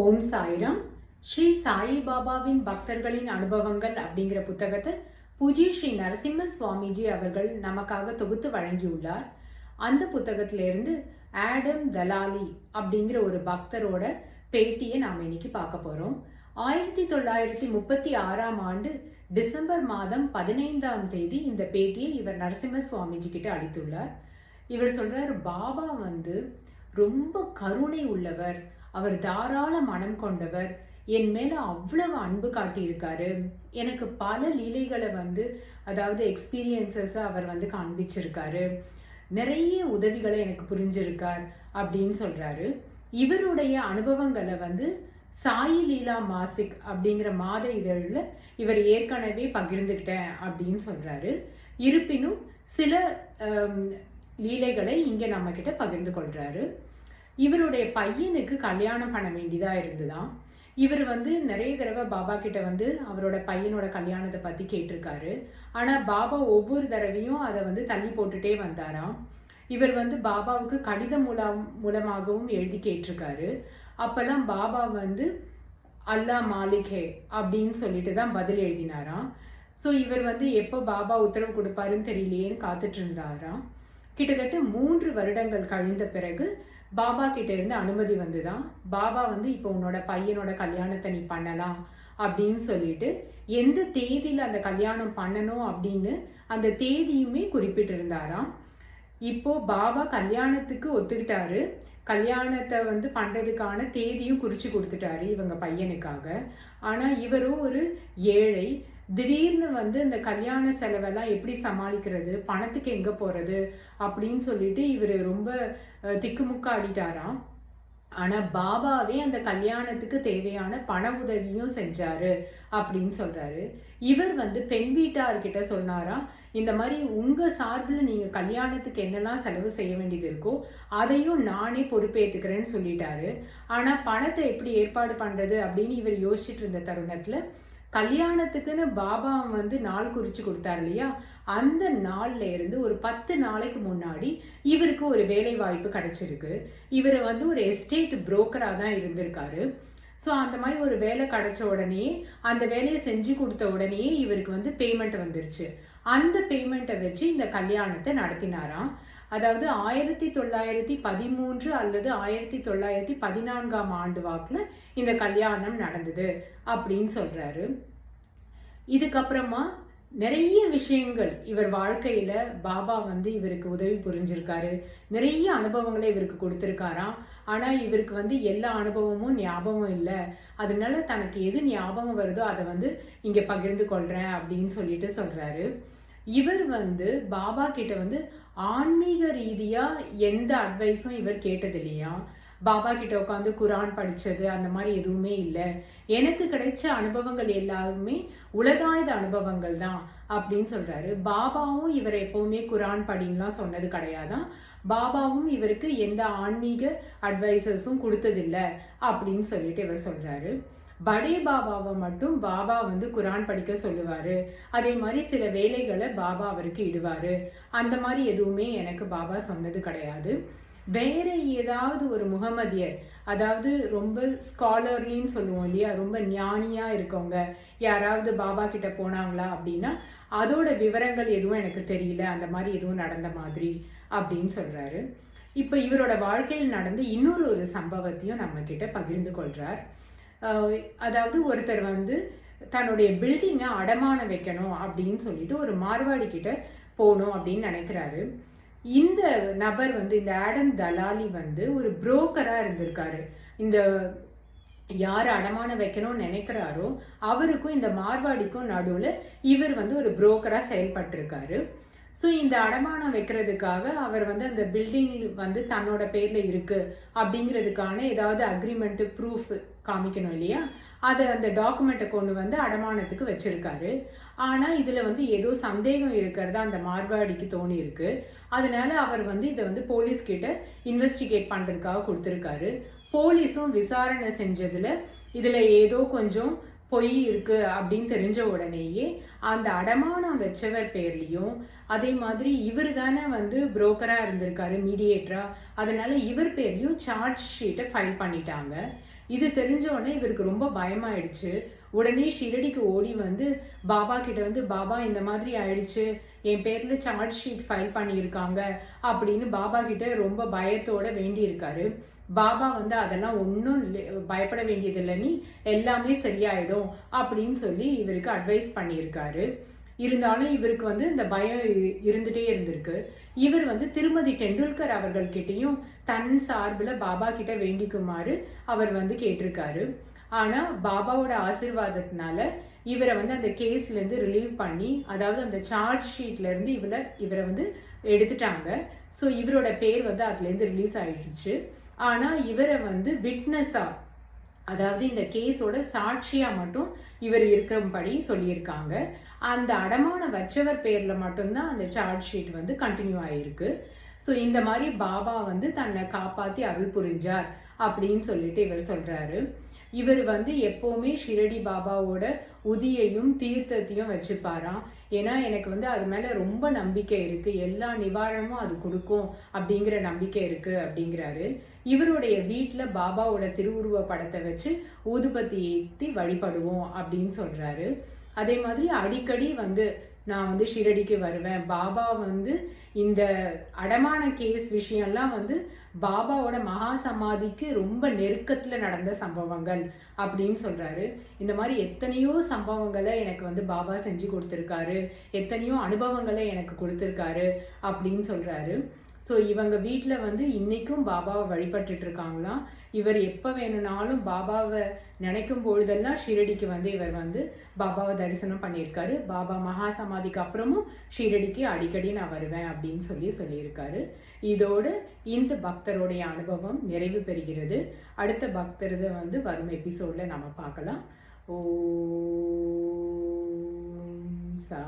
ஓம் சாய்ராம். ஸ்ரீ சாயி பாபாவின் பக்தர்களின் அனுபவங்கள் அப்படிங்கிற புத்தகத்தை பூஜ்ய ஸ்ரீ நரசிம்ம சுவாமிஜி அவர்கள் நமக்காக தொகுத்து வழங்கியுள்ளார். அந்த புத்தகத்திலிருந்து ஆடம் தலாலி அப்படிங்கிற ஒரு பக்தரோட பேட்டியை நாம் இன்னைக்கு பார்க்க போகிறோம் ஆயிரத்தி தொள்ளாயிரத்தி முப்பத்தி ஆறாம் ஆண்டு டிசம்பர் மாதம் பதினைந்தாம் தேதி இந்த பேட்டியை இவர் நரசிம்ம சுவாமிஜி கிட்ட அளித்துள்ளார். இவர் சொல்றார் பாபா வந்து ரொம்ப கருணை உள்ளவர். அவர் தாராள மனம் கொண்டவர். என் மேல அவ்வளவு அன்பு காட்டியிருக்காரு. எனக்கு பல லீலைகளை வந்து அதாவது எக்ஸ்பீரியன்சஸை அவர் வந்து காண்பிச்சிருக்காரு. நிறைய உதவிகளை எனக்கு புரிஞ்சிருக்கார் அப்படின்னு சொல்றாரு. இவருடைய அனுபவங்களை வந்து சாயி லீலா மாசிக் அப்படிங்கிற மாத இதழில் இவர் ஏற்கனவே பகிர்ந்துக்கிட்டேன் அப்படின்னு சொல்றாரு. இருப்பினும் சில லீலைகளை இங்கே நம்மக்கிட்ட பகிர்ந்து கொள்கிறாரு இவருடைய பையனுக்கு கல்யாணம் பண்ண வேண்டியதாக இருந்துதான் இவர் வந்து நிறைய தடவை பாபா கிட்ட வந்து அவரோட பையனோட கல்யாணத்தை பற்றி கேட்டிருக்காரு. ஆனால் பாபா ஒவ்வொரு தடவையும் அதை வந்து தள்ளி போட்டுட்டே வந்தாராம் இவர் வந்து பாபாவுக்கு கடிதம் மூலம் மூலமாகவும் எழுதி கேட்டிருக்காரு. அப்போல்லாம் பாபா வந்து அல்லா மாலிகே அப்படின்னு சொல்லிட்டு தான் பதில் எழுதினாராம் ஸோ இவர் வந்து எப்போ பாபா உத்தரவு கொடுப்பாருன்னு தெரியலையேன்னு காத்துட்டு இருந்தாராம் கிட்டத்தட்ட மூன்று வருடங்கள் கழிந்த பிறகு பாபா கிட்ட இருந்து அனுமதி வந்துதான். பாபா வந்து இப்போ உன்னோட பையனோட கல்யாணத்தை நீ பண்ணலாம் அப்படின்னு சொல்லிட்டு எந்த தேதியில் அந்த கல்யாணம் பண்ணணும் அப்படின்னு அந்த தேதியுமே குறிப்பிட்டிருந்தாராம். இப்போ பாபா கல்யாணத்துக்கு ஒத்துக்கிட்டாரு. கல்யாணத்தை வந்து பண்ணுறதுக்கான தேதியும் குறித்து கொடுத்துட்டாரு இவங்க பையனுக்காக. ஆனால் இவரும் ஒரு ஏழை திடீர்னு வந்து இந்த கல்யாண செலவெல்லாம் எப்படி சமாளிக்கிறது? பணத்துக்கு எங்க போறது? அப்படின்னு சொல்லிட்டு இவர் ரொம்ப திக்குமுக்காடிட்டாராம். ஆனால் பாபாவே அந்த கல்யாணத்துக்கு தேவையான பண உதவியும் செஞ்சாரு அப்படின்னு சொல்றாரு. இவர் வந்து பெண் வீட்டார்கிட்ட சொன்னாரா இந்த மாதிரி உங்க சார்பில் நீங்க கல்யாணத்துக்கு என்னெல்லாம் செலவு செய்ய வேண்டியது இருக்கோ அதையும் நானே பொறுப்பேற்றுக்கிறேன்னு சொல்லிட்டாரு. ஆனால் பணத்தை எப்படி ஏற்பாடு பண்றது? அப்படின்னு இவர் யோசிச்சுட்டு இருந்த தருணத்தில் கல்யாணத்துக்குன்னு பாபா வந்து நாள் குறித்து கொடுத்தாரு இல்லையா? அந்த நாள்ல இருந்து ஒரு பத்து நாளைக்கு முன்னாடி இவருக்கு ஒரு வேலை வாய்ப்பு கிடைச்சிருக்கு. இவர் வந்து ஒரு எஸ்டேட் புரோக்கராக தான் இருந்திருக்காரு. ஸோ அந்த மாதிரி ஒரு வேலை கிடைச்ச உடனே அந்த வேலையை செஞ்சு கொடுத்த உடனே இவருக்கு வந்து பேமெண்ட் வந்துருச்சு. அந்த பேமெண்ட்டை வச்சு இந்த கல்யாணத்தை நடத்தினாராம். அதாவது ஆயிரத்தி தொள்ளாயிரத்தி பதிமூன்று அல்லது ஆயிரத்தி தொள்ளாயிரத்தி பதினான்காம் ஆண்டு வாக்கில் இந்த கல்யாணம் நடந்தது அப்படின்னு சொல்கிறாரு இதுக்கப்புறமா நிறைய விஷயங்கள் இவர் வாழ்க்கையில் பாபா வந்து இவருக்கு உதவி புரிஞ்சிருக்காரு. நிறைய அனுபவங்களை இவருக்கு கொடுத்துருக்காராம். ஆனால் இவருக்கு வந்து எல்லா அனுபவமும் ஞாபகம் இல்லை. அதனால தனக்கு எது ஞாபகம் வருதோ அதை வந்து இங்கே பகிர்ந்து கொள்கிறேன் அப்படின்னு சொல்லிட்டு சொல்கிறாரு இவர் வந்து பாபா கிட்ட வந்து ஆன்மீக ரீதியாக எந்த அட்வைஸும் இவர் கேட்டது இல்லையா பாபா கிட்ட உட்காந்து குரான் படித்தது அந்த மாதிரி எதுவுமே இல்லை. எனக்கு கிடைச்ச அனுபவங்கள் எல்லாருமே உலகாயுத அனுபவங்கள் தான் அப்படின்னு சொல்கிறாரு பாபாவும் இவர் எப்போவுமே குரான் படின்லாம் சொன்னது கிடையாதான் பாபாவும் இவருக்கு எந்த ஆன்மீக அட்வைசஸும் கொடுத்ததில்ல அப்படின்னு சொல்லிட்டு இவர் சொல்கிறாரு படே பாபாவை மட்டும் பாபா வந்து குரான் படிக்க சொல்லுவார். அதே மாதிரி சில வேலைகளை பாபா அவருக்கு இடுவார். அந்த மாதிரி எதுவுமே எனக்கு பாபா சொன்னது கிடையாது. வேற ஏதாவது ஒரு முகமதியர் அதாவது ரொம்ப ஸ்காலர்லின்னு சொல்லுவோம் இல்லையா ரொம்ப ஞானியாக இருக்கவங்க யாராவது பாபா கிட்ட போனாங்களா அப்படின்னா அதோட விவரங்கள் எதுவும் எனக்கு தெரியல அந்த மாதிரி எதுவும் நடந்த மாதிரி அப்படின்னு சொல்கிறாரு இப்போ இவரோட வாழ்க்கையில் நடந்த இன்னொரு ஒரு சம்பவத்தையும் நம்ம கிட்ட பகிர்ந்து கொள்கிறார் அதாவது ஒருத்தர் வந்து தன்னுடைய பில்டிங்கை அடமானம் வைக்கணும் அப்படின்னு சொல்லிட்டு ஒரு மார்வாடி கிட்ட போகணும் அப்படின்னு நினைக்கிறாரு. இந்த நபர் வந்து இந்த ஆடம் தலாலி வந்து ஒரு புரோக்கராக இருந்திருக்காரு. இந்த யார் அடமானம் வைக்கணும்னு நினைக்கிறாரோ அவருக்கும் இந்த மார்வாடிக்கும் நடுவில் இவர் வந்து ஒரு புரோக்கராக செயல்பட்டிருக்காரு. ஸோ இந்த அடமானம் வைக்கிறதுக்காக அவர் வந்து அந்த பில்டிங் வந்து தன்னோட பேரில் இருக்குது அப்படிங்கிறதுக்கான ஏதாவது அக்ரிமெண்ட்டு ப்ரூஃப் காமிக்கணும் இல்லையா? அதை அந்த டாக்குமெண்ட்டை கொண்டு வந்து அடமானத்துக்கு வச்சுருக்காரு. ஆனால் இதில் வந்து ஏதோ சந்தேகம் இருக்கிறதா அந்த மார்வாடிக்கு தோணி இருக்கு அதனால அவர் வந்து இதை வந்து போலீஸ்கிட்ட இன்வெஸ்டிகேட் பண்ணுறதுக்காக கொடுத்துருக்காரு. போலீஸும் விசாரணை செஞ்சதில் இதில் ஏதோ கொஞ்சம் பொய் இருக்கு அப்படின்னு தெரிஞ்ச உடனேயே அந்த அடமானம் வச்சவர் பேர்லேயும் அதே மாதிரி இவர் தானே வந்து புரோக்கரா இருந்திருக்காரு மீடியேட்டரா அதனால இவர் பேர்லயும் சார்ஜ் ஷீட்டை ஃபைல் பண்ணிட்டாங்க. இது தெரிஞ்ச உடனே இவருக்கு ரொம்ப பயமாயிடுச்சு. உடனே ஷிரடிக்கு ஓடி வந்து பாபா கிட்ட வந்து பாபா இந்த மாதிரி ஆயிடுச்சு. என் பேர்ல சார்ஜ் ஷீட் ஃபைல் பண்ணியிருக்காங்க. அப்படின்னு பாபா கிட்ட ரொம்ப பயத்தோட வேண்டியிருக்காரு. பாபா வந்து அதெல்லாம் ஒன்றும் பயப்பட வேண்டியதில்லை நீ எல்லாமே சரியாயிடும் அப்படின்னு சொல்லி இவருக்கு அட்வைஸ் பண்ணியிருக்காரு. இருந்தாலும் இவருக்கு வந்து இந்த பயம் இ- இருந்துட்டே இருந்திருக்கு. இவர் வந்து திருமதி டெண்டுல்கர் அவர்கள்கிட்டயும் தன் சார்பில் பாபா கிட்ட வேண்டிக்குமாறு அவர் வந்து கேட்டிருக்காரு. ஆனால் பாபாவோட ஆசீர்வாதத்தினால இவரை வந்து அந்த கேஸ்லேருந்து ரிலீவ் பண்ணி அதாவது அந்த சார்ஜ் ஷீட்லேருந்து இவரை இவரை வந்து எடுத்துட்டாங்க. ஸோ இவரோட பேர் வந்து அதுலேருந்து ரிலீஸ் ஆயிடுச்சு. ஆனால் இவரை வந்து விட்னஸாக அதாவது இந்த கேஸோட சாட்சியாக மட்டும் இவர் இருக்கிறபடி சொல்லியிருக்காங்க. அந்த அடமானம் வச்சவர் பேரில் மட்டும்தான் அந்த சார்ஜ் ஷீட் வந்து கண்டினியூ ஆகிருக்கு ஸோ இந்த மாதிரி பாபா வந்து தன்னை காப்பாற்றி அருள் புரிஞ்சார் அப்படின்னு சொல்லிட்டு இவர் சொல்கிறாரு இவர் வந்து எப்போவுமே ஷிரடி பாபாவோட உதியையும் தீர்த்தத்தையும் வச்சுப்பாராம். ஏன்னா எனக்கு வந்து அது மேலே ரொம்ப நம்பிக்கை இருக்குது எல்லா நிவாரணமும் அது கொடுக்கும் அப்படிங்கிற நம்பிக்கை இருக்குது அப்படிங்கிறாரு. இவருடைய வீட்டில் பாபாவோட திருவுருவ படத்தை வச்சு ஊதுபத்தி ஏற்றி வழிபடுவோம் அப்படின்னு சொல்கிறாரு அதே மாதிரி அடிக்கடி வந்து நான் வந்து ஷிரடிக்கு வருவேன். பாபா வந்து இந்த அடமான கேஸ் விஷயம்லாம் வந்து பாபாவோட மகா சமாதிக்கு ரொம்ப நெருக்கத்தில் நடந்த சம்பவங்கள் அப்படின்னு சொல்கிறாரு இந்த மாதிரி எத்தனையோ சம்பவங்களை எனக்கு வந்து பாபா செஞ்சு கொடுத்துருக்காரு. எத்தனையோ அனுபவங்களை எனக்கு கொடுத்துருக்காரு அப்படின்னு சொல்கிறாரு ஸோ இவங்க வீட்டில் வந்து இன்றைக்கும் பாபாவை வழிபட்டுட்டு இருக்காங்களாம் இவர் எப்போ வேணும்னாலும் பாபாவை நினைக்கும் பொழுதெல்லாம் ஷிரடிக்கு வந்து இவர் வந்து பாபாவை தரிசனம் பண்ணியிருக்காரு. பாபா மகா சமாதிக்கு அப்புறமும் ஷிரடிக்கு அடிக்கடி நான் வருவேன் அப்படின்னு சொல்லி சொல்லியிருக்காரு. இதோடு இந்த பக்தருடைய அனுபவம் நிறைவு பெறுகிறது. அடுத்த பக்தரதை வந்து வரும் எபிசோடில் நம்ம பார்க்கலாம். ஓ சா